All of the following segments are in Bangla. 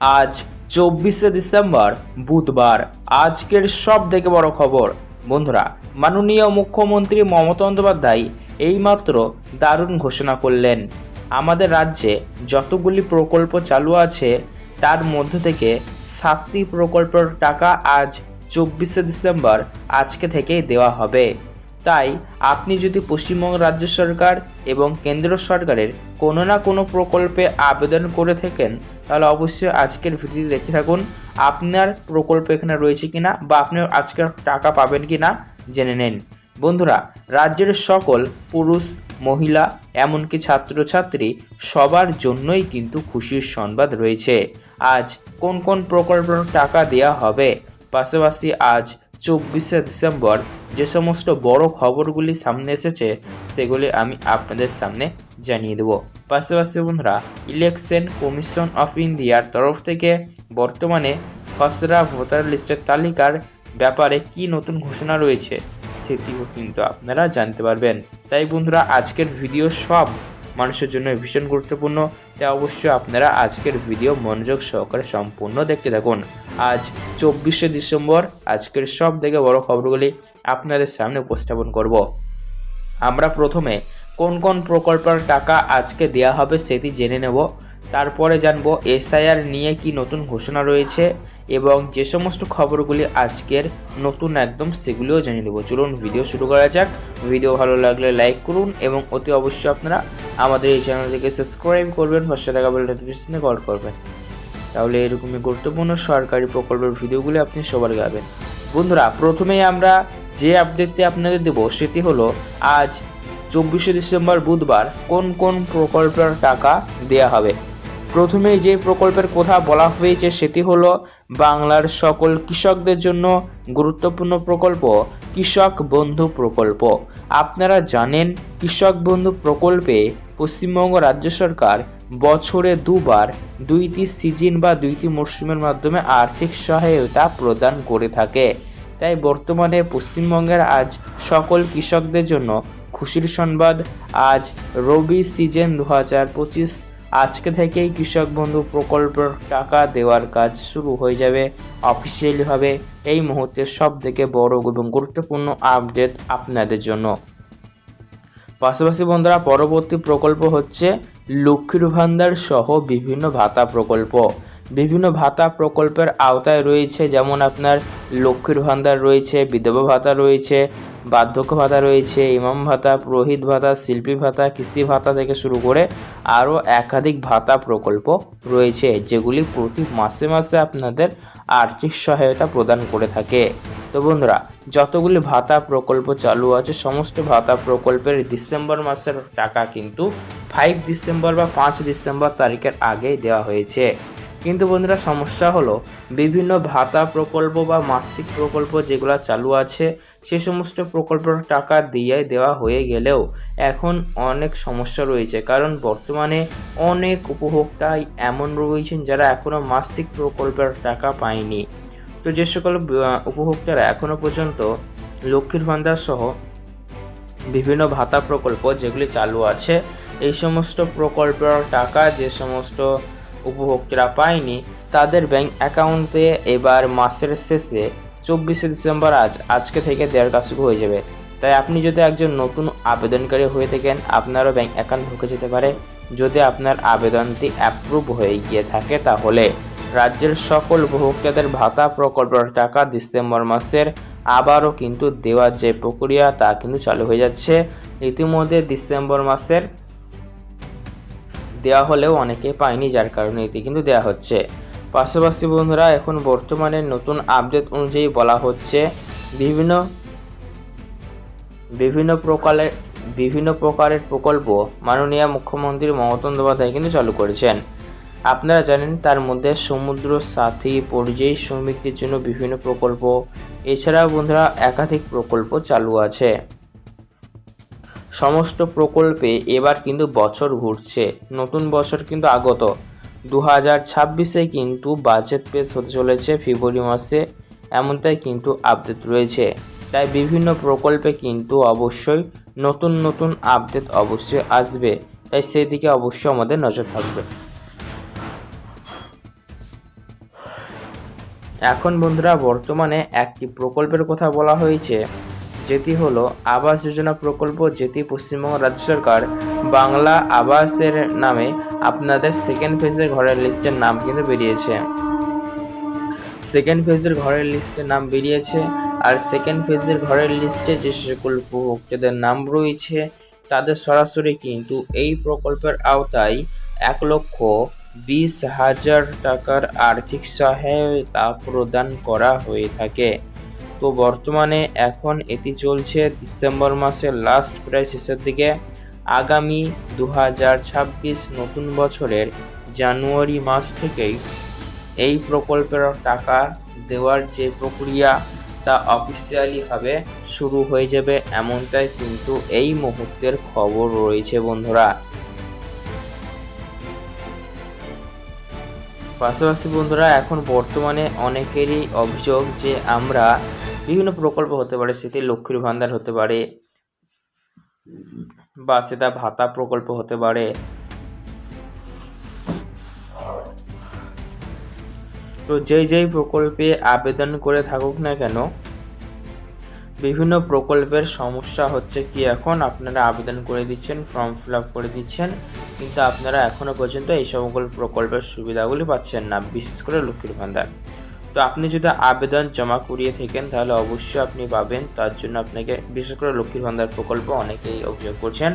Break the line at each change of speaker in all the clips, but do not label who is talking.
আজ চব্বিশে ডিসেম্বর, বুধবার। আজকের সব থেকে বড় খবর। বন্ধুরা, মাননীয় মুখ্যমন্ত্রী মমতা বন্দ্যোপাধ্যায় এইমাত্র দারুণ ঘোষণা করলেন। আমাদের রাজ্যে যতগুলি প্রকল্প চালু আছে, তার মধ্যে থেকে সাতটি প্রকল্পের টাকা আজ চব্বিশে ডিসেম্বর আজকে থেকেই দেওয়া হবে। তাই আপনি যদি পশ্চিমবঙ্গ রাজ্য সরকার এবং কেন্দ্র সরকারের কোনো না কোনো প্রকল্পে আবেদন করে থাকেন, তাহলে অবশ্যই আজকের ভিডিও দেখতে থাকুন। আপনার প্রকল্প এখানে রয়েছে কিনা বা আপনি আজকের টাকা পাবেন কিনা জেনে নিন। বন্ধুরা, রাজ্যের সকল পুরুষ, মহিলা, এমনকি ছাত্রছাত্রী সবার জন্যই কিন্তু খুশির সংবাদ রয়েছে। আজ কোন কোন প্রকল্পের টাকা দেওয়া হবে? পাশাপাশি আজ চব্বিশে ডিসেম্বর যে সমস্ত বড় খবরগুলি সামনে এসেছে, সেগুলি আমি আপনাদের সামনে জানিয়ে দেব। পাশাপাশি বন্ধুরা, ইলেকশন কমিশন অফ ইন্ডিয়ার তরফ থেকে বর্তমানে খসড়া ভোটার লিস্টের তালিকার ব্যাপারে কি নতুন ঘোষণা রয়েছে, সেটিও কিন্তু আপনারা জানতে পারবেন। তাই বন্ধুরা, আজকের ভিডিও সব মানুষের জন্য ভীষণ গুরুত্বপূর্ণ। তাই অবশ্যই আপনারা আজকের ভিডিও মনোযোগ সহকারে সম্পূর্ণ দেখতে থাকুন। আজ চব্বিশে ডিসেম্বর, আজকের সব থেকে বড় খবরগুলি আপনাদের সামনে উপস্থাপন করব। আমরা প্রথমে কোন কোন প্রকল্পের টাকা আজকে দেওয়া হবে সেটি জেনে নেব। তারপরে জানব এসআইআর নিয়ে কি নতুন ঘোষণা রয়েছে এবং যে সমস্ত খবরগুলি আজকের নতুন একদম সেগুলিও জানিয়ে দেবো। চলুন ভিডিও শুরু করা যাক। ভিডিও ভালো লাগলে লাইক করুন এবং অতি অবশ্যই আপনারা আমাদের এই চ্যানেলটিকে সাবস্ক্রাইব করবেন পাঁচশো টাকা বলে নোটিফিকেশনে কল করবেন। তাহলে এরকমই গুরুত্বপূর্ণ সরকারি প্রকল্পের ভিডিওগুলি আপনি সবার গাবেন বন্ধুরা, প্রথমেই আমরা যে আপডেটটি আপনাদের দেব সেটি হলো, আজ চব্বিশে ডিসেম্বর বুধবার কোন কোন প্রকল্পের টাকা দেয়া হবে? প্রথমেই যে প্রকল্পের কথা বলা হয়েছে সেটি হল বাংলার সকল কৃষকদের জন্য গুরুত্বপূর্ণ প্রকল্প, কৃষক বন্ধু প্রকল্প। আপনারা জানেন, কৃষক বন্ধু প্রকল্পে পশ্চিমবঙ্গ রাজ্য সরকার বছরে দুবার দুইটি সিজন বা দুইটি মরশুমের মাধ্যমে আর্থিক সহায়তা প্রদান করে থাকে। তাই বর্তমানে পশ্চিমবঙ্গের আজ সকল কৃষকদের জন্য খুশির সংবাদ, আজ রবি সিজন দু হাজার পঁচিশ। আজকে থেকেই কৃষক বন্ধু প্রকল্পের টাকা দেওয়ার কাজ শুরু হয়ে যাবে। অফিসিয়ালিভাবে এই মুহূর্তে সব থেকে বড় এবং গুরুত্বপূর্ণ আপডেট আপনাদের জন্য। পাশাপাশি বন্ধুরা, পরবর্তী প্রকল্প হচ্ছে লক্ষ্মীর ভান্ডার সহ বিভিন্ন ভাতা প্রকল্প। বিভিন্ন ভাতা প্রকল্পের আওতায় রয়েছে, যেমন আপনার লক্ষ্মীর ভান্ডার রয়েছে, বিধবা ভাতা রয়েছে, বার্ধক্য ভাতা রয়েছে, ইমাম ভাতা, পুরোহিত ভাতা, শিল্পী ভাতা, কৃষি ভাতা থেকে শুরু করে আরও একাধিক ভাতা প্রকল্প রয়েছে, যেগুলি প্রতি মাসে মাসে আপনাদের আর্থিক সহায়তা প্রদান করে থাকে। তো বন্ধুরা, যতগুলি ভাতা প্রকল্প চালু আছে, সমস্ত ভাতা প্রকল্পের ডিসেম্বর মাসের টাকা কিন্তু ফাইভ ডিসেম্বর বা পাঁচ ডিসেম্বর তারিখের আগেই দেওয়া হয়েছে। কিন্তু বন্ধুরা সমস্যা হলো বিভিন্ন ভাতা প্রকল্প বা মাসিক প্রকল্প যেগুলো চালু আছে, সে সমস্ত প্রকল্পের টাকা দিয়ে দেওয়া হয়ে গেলেও এখন অনেক সমস্যা রয়েছে। কারণ বর্তমানে অনেক উপভোক্তাই এমন রয়েছেন যারা এখনও মাসিক প্রকল্পের টাকা পায়নি। তো যে সকল উপভোক্তারা এখনও পর্যন্ত লক্ষ্মীর ভান্ডার সহ বিভিন্ন ভাতা প্রকল্প যেগুলি চালু আছে, এই সমস্ত প্রকল্পের টাকা, যে সমস্ত উপভোক্তারা পায়নি তাদের ব্যাংক অ্যাকাউন্টে এবার মাসের শেষে চব্বিশে ডিসেম্বর আজ, আজকে থেকে দেওয়ার কাজ হয়ে যাবে। তাই আপনি যদি একজন নতুন আবেদনকারী হয়ে থাকেন, আপনারও ব্যাংক অ্যাকাউন্ট ঢুকে যেতে পারে। যদি আপনার আবেদনটি অ্যাপ্রুভ হয়ে গিয়ে থাকে, তাহলে রাজ্যের সকল উপভোক্তাদের ভাতা প্রকল্পের টাকা ডিসেম্বর মাসের আবারও কিন্তু দেওয়ার যে প্রক্রিয়া, তা কিন্তু চালু হয়ে যাচ্ছে। ইতিমধ্যে ডিসেম্বর মাসের দেওয়া হলেও অনেকে পায়নি যার কারণে এটি কিন্তু দেওয়া হচ্ছে। পাশাপাশি বন্ধুরা, এখন বর্তমানে নতুন আপডেট অনুযায়ী বলা হচ্ছে, বিভিন্ন বিভিন্ন প্রকারের বিভিন্ন প্রকারের প্রকল্প মাননীয় মুখ্যমন্ত্রী মমতা বন্দ্যোপাধ্যায় কিন্তু চালু করেছেন। আপনারা জানেন, তার মধ্যে সমুদ্র সাথী, পরিযায়ী শ্রমিকদের জন্য বিভিন্ন প্রকল্প, এছাড়াও বন্ধুরা, একাধিক প্রকল্প চালু আছে। সমস্ত প্রকল্পে এবার কিন্তু বছর ঘুরছে, নতুন বছর কিন্তু আগত। দু হাজার ছাব্বিশে কিন্তু বাজেট পেশ হতে চলেছে ফেব্রুয়ারি মাসে, এমনটাই কিন্তু আপডেট রয়েছে। তাই বিভিন্ন প্রকল্পে কিন্তু অবশ্যই নতুন নতুন আপডেট অবশ্যই আসবে। তাই সেদিকে অবশ্যই আমাদের নজর থাকবে। এখন বন্ধুরা, বর্তমানে একটি প্রকল্পের কথা বলা হয়েছে। যেটি হলো আবাস যোজনা প্রকল্প যেটি পশ্চিমবঙ্গ রাজ্য সরকার বাংলা আবাসের নামে আপনাদের সেকেন্ড ফেজের ঘরের লিস্টের নাম কিন্তু বেরিয়েছে। সেকেন্ড ফেজের ঘরের লিস্টে নাম বেরিয়েছে আর সেকেন্ড ফেজের ঘরের লিস্টে যে সকল উপভোক্তাদের নাম রয়েছে, তাদের সরাসরি কিন্তু এই প্রকল্পের আওতায় এক লক্ষ বিশ হাজার টাকার আর্থিক সহায়তা প্রদান করা হয়ে থাকে। তো বর্তমানে এখন এটি চলছে ডিসেম্বর মাসের লাস্ট প্রায় শেষের দিকে। আগামী দু হাজার ছাব্বিশ নতুন বছরের জানুয়ারি মাস থেকেই এই প্রকল্পের টাকা দেওয়ার যে প্রক্রিয়া তা অফিসিয়ালি ভাবে শুরু হয়ে যাবে এমনটাই কিন্তু এই মুহূর্তের খবর রয়েছে বন্ধুরা। পাশাপাশি বন্ধুরা, এখন বর্তমানে অনেকেরই অভিযোগ যে আমরা বিভিন্ন প্রকল্প হতে পারে, সেটি লক্ষ্মীর ভান্ডার হতে পারে বা সেটা ভাতা প্রকল্প হতে পারে। তো যেই যেই প্রকল্পে আবেদন করে থাকুক না কেন, বিভিন্ন প্রকল্পের সমস্যা হচ্ছে কি এখন, আপনারা আবেদন করে দিচ্ছেন, ফর্ম ফিল আপ করে দিচ্ছেন। কিন্তু আপনারা এখনও পর্যন্ত এই সকল প্রকল্পের সুবিধাগুলি পাচ্ছেন না, বিশেষ করে লক্ষ্মীর ভান্ডার। তো আপনি যদি আবেদন জমা করিয়ে থাকেন, তাহলে অবশ্যই আপনি পাবেন। তার জন্য আপনাকে বিশেষ করে লক্ষ্মীর ভান্ডার প্রকল্প অনেকেই অভিযোগ করছেন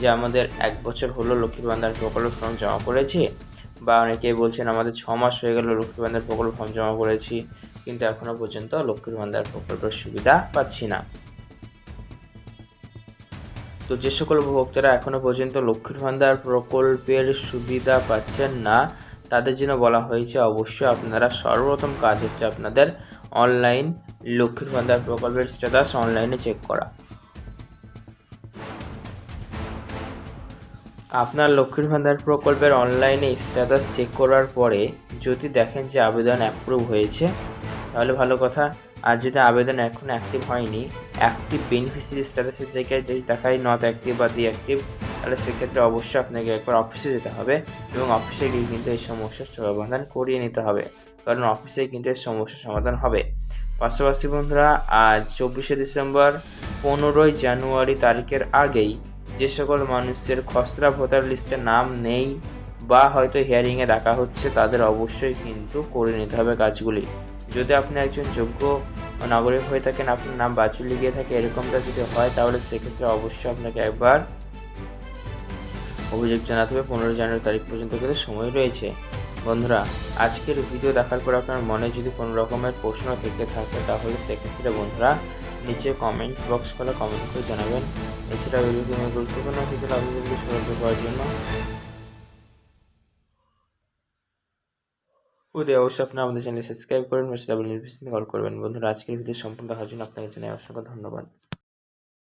যে আমাদের এক বছর হলো লক্ষ্মীর ভান্ডার প্রকল্প ফর্ম জমা করেছি বা অনেকেই বলছেন আমাদের ছ মাস হয়ে গেল লক্ষ্মীর ভান্ডার প্রকল্প ফর্ম জমা করেছি, কিন্তু এখনও পর্যন্ত লক্ষ্মীর ভান্ডার প্রকল্পের সুবিধা পাচ্ছি না। তো যে সকল উপভোক্তারা এখনও পর্যন্ত লক্ষ্মীর ভান্ডার প্রকল্পের সুবিধা পাচ্ছেন না, তাদের জন্য বলা হয়েছে অবশ্যই আপনারা সর্বপ্রথম কাজ হচ্ছে আপনাদের অনলাইন লক্ষ্মীর ভান্ডার প্রকল্পের স্ট্যাটাস অনলাইনে চেক করা। আপনার লক্ষ্মীর ভান্ডার প্রকল্পের অনলাইনে স্ট্যাটাস চেক করার পরে যদি দেখেন যে আবেদন অ্যাপ্রুভ হয়েছে, তাহলে ভালো কথা। আর যদি আবেদন এখন অ্যাক্টিভ হয়নি অ্যাক্টিভ বেনিফিসিয়ারি স্ট্যাটাসের জায়গায় যদি দেখায় নট অ্যাক্টিভ বা ডি অ্যাক্টিভ তাহলে সেক্ষেত্রে অবশ্যই আপনাকে একবার অফিসে যেতে হবে এবং অফিসে গিয়ে কিন্তু এই সমস্যার সমাধান করিয়ে নিতে হবে। কারণ অফিসে কিন্তু এই সমস্যার সমাধান হবে। পাশাপাশি বন্ধুরা, আজ চব্বিশে ডিসেম্বর, পনেরোই জানুয়ারি তারিখের আগেই যে সকল মানুষের খসড়া ভোটার লিস্টে নাম নেই বা হয়তো হিয়ারিংয়ে ডাকা হচ্ছে, তাদের অবশ্যই কিন্তু করে নিতে হবে কাজগুলি। যদি আপনি একজন যোগ্য নাগরিক হয়ে থাকেন, আপনার নাম বাছুলি গিয়ে থাকে, এরকমটা যদি হয়, তাহলে সেক্ষেত্রে অবশ্যই আপনাকে একবার অভিযোগ জানাতে হবে। পনেরো জানুয়ারি তারিখ পর্যন্ত কিন্তু সময় রয়েছে। বন্ধুরা, আজকের ভিডিও দেখার পর আপনার মনে যদি কোনো রকমের প্রশ্ন থেকে থাকে, তাহলে সেক্ষেত্রে বন্ধুরা নিচে কমেন্ট বক্স করে কমেন্ট করে জানাবেন। এছাড়া গুরুত্বপূর্ণ ভিডিও আপনি সরকার করার জন্য। ওদের অবশ্যই আপনি আমাদের চ্যানেলে সাবস্ক্রাইব করবেন বলে ডাবল কল করবেন। বন্ধুরা, আজকের ভিডিও সম্পূর্ণ দেখার জন্য আপনাকে জানাই অসংখ্য ধন্যবাদ।